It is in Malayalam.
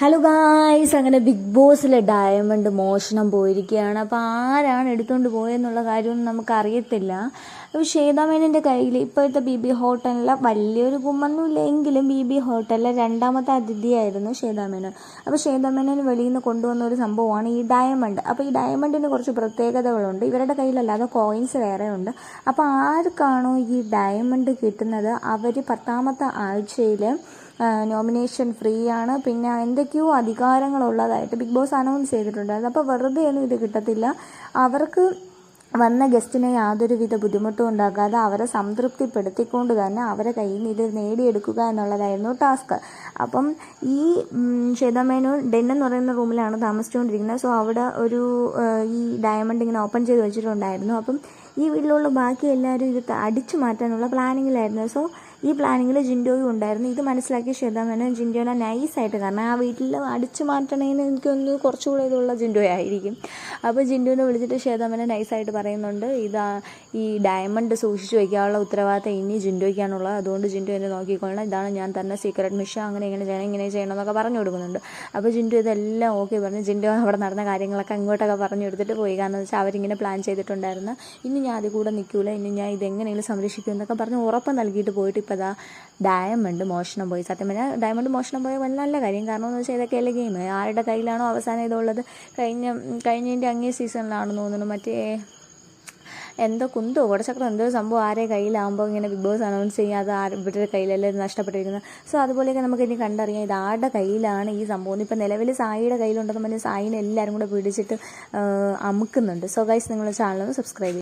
ഹലോ ഗായ്സ് അങ്ങനെ ബിഗ് ബോസിലെ ഡയമണ്ട് മോഷണം പോയിരിക്കുകയാണ്. അപ്പോൾ ആരാണ് എടുത്തുകൊണ്ട് പോയെന്നുള്ള കാര്യമൊന്നും നമുക്കറിയത്തില്ല. അപ്പോൾ ശ്വേതാമേനന്റെ കയ്യിൽ ഇപ്പോഴത്തെ ബി ബി ഹോട്ടലിലെ വലിയൊരു കുമ്മൊന്നുമില്ല എങ്കിലും ബി ബി ഹോട്ടലിലെ രണ്ടാമത്തെ അതിഥിയായിരുന്നു ശ്വേതാമേനൻ. അപ്പോൾ ശ്വേതാമേനൻ വെളിയിൽ നിന്ന് കൊണ്ടുവന്ന ഒരു സംഭവമാണ് ഈ ഡയമണ്ട് അപ്പോൾ ഈ ഡയമണ്ടിന് കുറച്ച് പ്രത്യേകതകളുണ്ട്. ഇവരുടെ കയ്യിലല്ലാതെ കോയിൻസ് വേറെ ഉണ്ട് അപ്പോൾ ആർക്കാണോ ഈ ഡയമണ്ട് കിട്ടുന്നത്? അവർ പത്താമത്തെ ആഴ്ചയിൽ നോമിനേഷൻ ഫ്രീ ആണ്. പിന്നെ എന്തൊക്കെയോ അധികാരങ്ങളുള്ളതായിട്ട് ബിഗ് ബോസ് അനൗൺസ് ചെയ്തിട്ടുണ്ടായിരുന്നു അപ്പോൾ വെറുതെ ഒന്നും ഇത് കിട്ടത്തില്ല. അവർക്ക് വന്ന ഗസ്റ്റിനെ യാതൊരുവിധ ബുദ്ധിമുട്ടും ഉണ്ടാക്കാതെ അവരെ സംതൃപ്തിപ്പെടുത്തിക്കൊണ്ട് തന്നെ അവരെ കയ്യിൽ നിന്ന് ഇത് നേടിയെടുക്കുക എന്നുള്ളതായിരുന്നു ടാസ്ക് അപ്പം ഈ ശ്വേതമേനു ഡെൻ എന്ന് പറയുന്ന റൂമിലാണ് താമസിച്ചുകൊണ്ടിരിക്കുന്നത്. സോ അവിടെ ഒരു ഈ ഡയമണ്ട് ഇങ്ങനെ ഓപ്പൺ ചെയ്ത് വെച്ചിട്ടുണ്ടായിരുന്നു. അപ്പം ഈ വീട്ടിലുള്ള ബാക്കി എല്ലാവരും ഇത് അടിച്ചു മാറ്റാനുള്ള പ്ലാനിങ്ങിലായിരുന്നു. സോ ഈ പ്ലാനിങ്ങിൽ ജിൻഡോയും ഉണ്ടായിരുന്നു. ഇത് മനസ്സിലാക്കിയ തന്നെ ജിൻഡോനെ നൈസായിട്ട് കാരണം ആ വീട്ടിൽ അടിച്ചു മാറ്റണേന്ന് എനിക്കൊന്ന് കുറച്ചുകൂടെ ഇതുള്ള ജിൻഡോ ആയിരിക്കും. അപ്പോൾ ജിൻഡോനെ വിളിച്ചിട്ട് ശ്വേതാമേനൻ നൈസായിട്ട് പറയുന്നുണ്ട് ഇതാ ഈ ഡയമണ്ട് സൂക്ഷിച്ചു വയ്ക്കാനുള്ള ഉത്തരവാദിത്തം ഇനി ജിൻഡോയ്ക്കാണുള്ളത്. അതുകൊണ്ട് ജിൻഡോ എന്നെ നോക്കിക്കൊള്ളണം. ഇതാണ് ഞാൻ തന്നെ സീക്രട്ട് മിഷൻ അങ്ങനെ ഇങ്ങനെ ചെയ്യണം ഇങ്ങനെ ചെയ്യണം എന്നൊക്കെ പറഞ്ഞു കൊടുക്കുന്നുണ്ട്. അപ്പോൾ ജിൻഡോ ഇതെല്ലാം ഓക്കെ പറഞ്ഞ്. ജിൻഡോ അവിടെ നടന്ന കാര്യങ്ങളൊക്കെ അങ്ങോട്ടൊക്കെ പറഞ്ഞു കൊടുത്തിട്ട് പോയി. കാരണം വെച്ചാൽ അവരിങ്ങനെ പ്ലാൻ ചെയ്തിട്ടുണ്ടായിരുന്നു. ഇനി ഞാൻ അതിൽ കൂടെ നിൽക്കൂല. ഇനി ഞാൻ ഇതെങ്ങനെയെങ്കിലും സംരക്ഷിക്കും എന്നൊക്കെ പറഞ്ഞ് ഉറപ്പ് നൽകിയിട്ട് പോയിട്ട് ഇപ്പോൾ അതാ ഡയമണ്ട് മോഷണം പോയി. സത്യം പറഞ്ഞാൽ ഡയമണ്ട് മോഷണം പോയ വലിയ നല്ല കാര്യം. കാരണം എന്ന് വെച്ചാൽ ഇതൊക്കെയല്ലേ ഗെയിം ആരുടെ കയ്യിലാണോ അവസാനം ഇതുള്ളത്? കഴിഞ്ഞ കഴിഞ്ഞതിന്റെ അങ്ങേ സീസണിലാണെന്ന് തോന്നുന്നു. മറ്റേ എന്തോ കുന്തോ കുടച്ചക്രം എന്തോ സംഭവം ആരെ കയ്യിലാകുമ്പോൾ ഇങ്ങനെ ബിഗ് ബോസ് അനൗൺസ് ചെയ്യാതെ അത് ഇവരുടെ കയ്യിലല്ലേ നഷ്ടപ്പെട്ടിരിക്കുന്നത് സോ അതുപോലെയൊക്കെ നമുക്ക് ഇനി കണ്ടറിയാം ഇത് ആരുടെ കയ്യിലാണ് ഈ സംഭവം. ഇപ്പം നിലവിൽ സായിയുടെ കയ്യിലുണ്ടെന്ന് പറഞ്ഞാൽ സായിനെ എല്ലാവരും കൂടെ പിടിച്ചിട്ട് അമുക്കുന്നുണ്ട്. സോ ഗൈസ് നിങ്ങൾ ചാനൽ സബ്സ്ക്രൈബ്